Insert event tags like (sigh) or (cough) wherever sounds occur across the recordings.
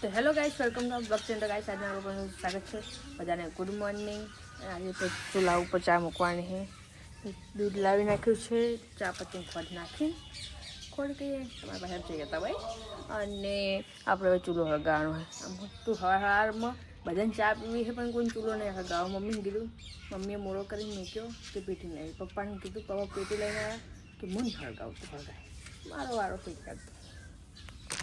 તો hello guys, welcome to blog channel guys આજના લોકોનું સ્વાગત છે. બધાને ગુડ મોર્નિંગ. આજે તો ચૂલા ઉપર ચા મૂકવાની છે. દૂધ લાવી નાખ્યું છે. ચા પત્તી ખોટ નાખી ખોડ કહીએ તમારા પાસે જઈ હતા ભાઈ અને આપણે હવે ચૂલો આમ તું હવાર હવારમાં બધાને ચા પીવી છે, પણ કોઈ ચૂલો નહીં હળગાવો મમ્મીને કીધું, મમ્મીએ મોડો કરીને મૂક્યો કે પેટી નહીં પપ્પાને કીધું, પપ્પા પેટી લઈને આવ્યા કે મને હળગાવું તો હળગાય મારો વારો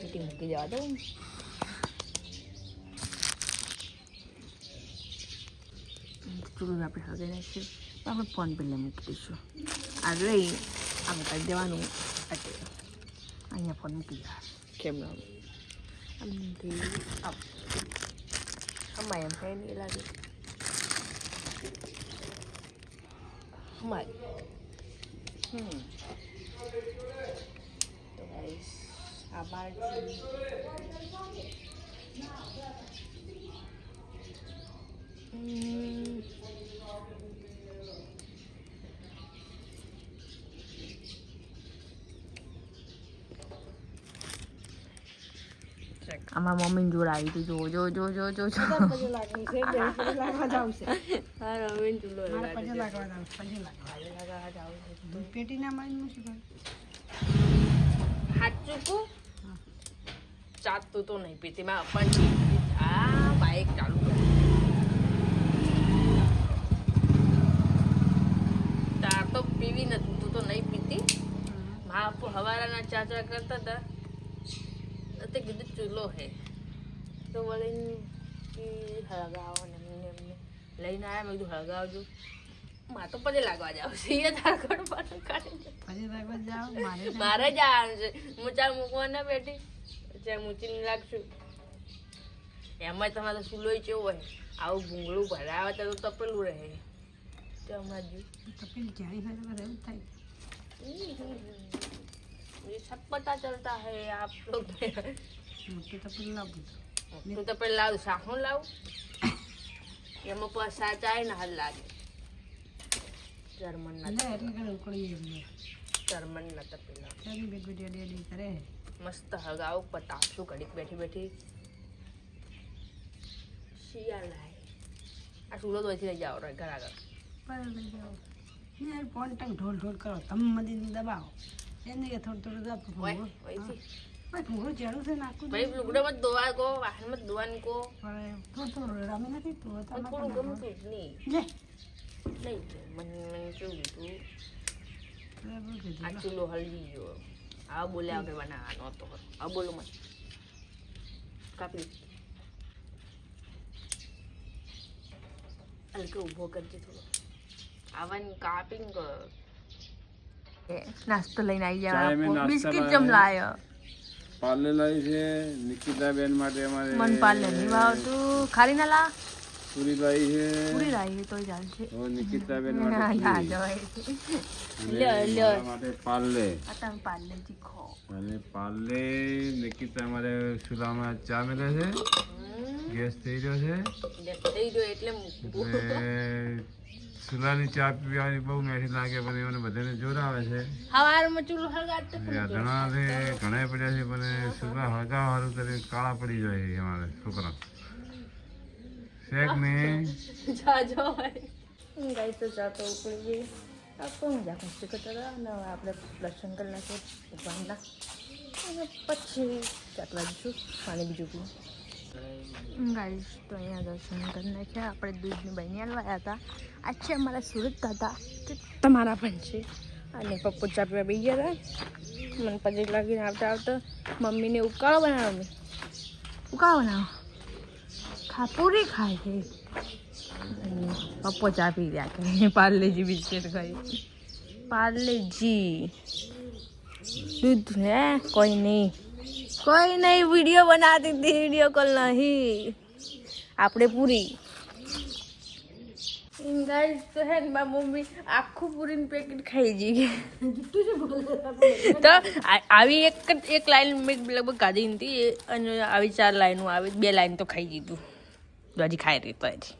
બેટી મૂકી જવા દઉં ચૂલું આપણે હગે નાખીએ તો આપણે ફોન પર મૂકી દઈશું આ રહી આમ કરી દેવાનું એટલે અહીંયા ફોન મૂકી દેવા કેમેરા આમથી આમ આમાં એમ થાય નહીં લાગે અમારે હમ તો ગાઈસ આભાર હમ અમારા મમ્મીને જોડ આવી હતી. જો જો જો જો જો જો. હા મમ્મીને ચૂલો સાચું ચાતું તો નહીં પીતી માં પણ આ બાઈક ચાલુ ચા તો પીવી નથી તું તો નહીં પીતી. મા હવારાના ચા ચા કરતા હતા તે કીધું ચૂલો હે. તો વળીને હળગાવો ને એમને એમને. લઈને આવ્યા મેં કીધું હળગાવજો. માં તો પછી લાગવા જાવ છે. એ ધાકડ પર કાઢી મારે જ આવવાનું છે. હું ચાલ મૂકવા ના બેઠી. જ્યાં મૂચીને લાગશું. એમાં તમારે સુલોય કેવું હોય? આવું ભૂંગળું ભરાવે તો તપેલું રહે. તો અમારું તપેલું જાય હોય એવું થાય. એ સબ પતા ચલતા હે આપ લોગ મોટું તપેલું લાવું મોટું તપેલું લાવું સાહું લાવું. એમાં કરે. મસ્ત હગાવ પતાવશું ઘડીક બેઠી બેઠી. શિયાળ આ ચૂલો તો લઈ જાઓ ઘર આગળ. ઢોલ ઢોલ કરો તમે મધી દબાવો. એને કે થોડું થોડું દબાવો. ઓયથી. ભૂંગળું ચેડું છે નાખું ભાઈ લુગડામાં જ ધોવા કો વાહનમાં જ ધોવાનું કો. થોડું થોડું રમી નથી તો થોડું ગમતું જ નહીં. લે. નહીં મને મને કેવું લીધું બરાબર કીધું. આ ચૂલો હલવી ગયો. આ બોલ્યા વગર બનાવવાનો હતો આ બોલો મત કાપી હલકે ઊભો કરજે થોડો. આવન કાપીને નાસ્તો લઈને આવી ચાય બિસ્કિટ. જમ લાયો પાર્લે લાવી છે નિકિતા બેન માટે અમારે મન પાલે નહીં ભાવતું. ખાલી ના લા પૂરી લાવી છે. પૂરી લાવી તોય ચાલશે. હવે નિકિતા માટે અને માટે પાર્લે. અને નિકિતા મારે ચૂલામાં ચા મેલે છે. ગેસ થઈ રહ્યો છે. થઈ ગયો એટલે ચૂલાની ચા પીવાની બહુ મેઠી લાગે પણ એમને બધાને જોર આવે છે. સવારમાં ચૂલો હળગાતો ઘણા ઘણા પડ્યા છે પણ સુલા હળગા સારું કરી કાળા પડી જાય અમારે છોકરા. શેક ને જાજો હોય. ગાઈ તો જાતો ઉપડી ગઈ આપણે મજા મસ્તી કરતા હતા? અને આપણે દર્શન કરી નાખીએ. ભગવાનના. અને પછી ચાટવા જઈશું પાણી બીજું પીવું. ગાઈશ તો અહીંયા દર્શન કરી નાખ્યા. આપણે દૂધની બહેની લાવ્યા હતા. આ છે અમારા સુરત દાદા. તે તમારા પણ છે. અને પપ્પુ ચા પીવા બી ગયા હતા. મને પછી લાગીને આવતા આવતા મમ્મીને ઉકાળો બનાવો મેં. ઉકાળો બનાવો ખા પૂરી ખાય છે. પપ્પો ચા પી રહ્યા કે (laughs) પાર્લેજી બિસ્કિટ ખાઈ. પાર્લેજી. દૂધ હે? કોઈ નહીં. કોઈ નહીં, વીડિયો બનાતી હતી, વીડિયો કોલ નહીં. આપણે પૂરી. ગાઈસ તો હે ને મમ્મી, આખું પૂરીનું પેકેટ ખાઈ જઈ તો આવી એક એક લાઈન મેં લગભગ કાઢી હતી અને આવી ચાર લાઈનો આવી, બે લાઈન તો ખાઈ દીધું. હજી ખાઈ રહી તો હજી.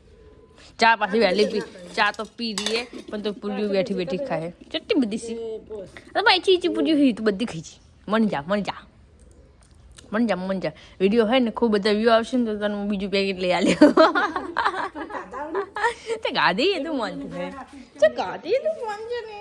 ચા પાછી વહેલી પી ચા તો પી રહીએ પણ તો પૂરી બેઠી બેઠી ખાય. કેટલી બધી સી. અરે ભાઈ ચીચી પૂરી હોય તો બધી ખાઈ છે. મન જા મન જા. મન જા મન જા. વીડિયો હોય ને ખૂબ બધા વ્યૂ આવશે ને તો તને હું બીજું પેકેટ લઈ આલ્યો તે ગાધી એ તો મન છે. ગાધી એ તો મન છે ને.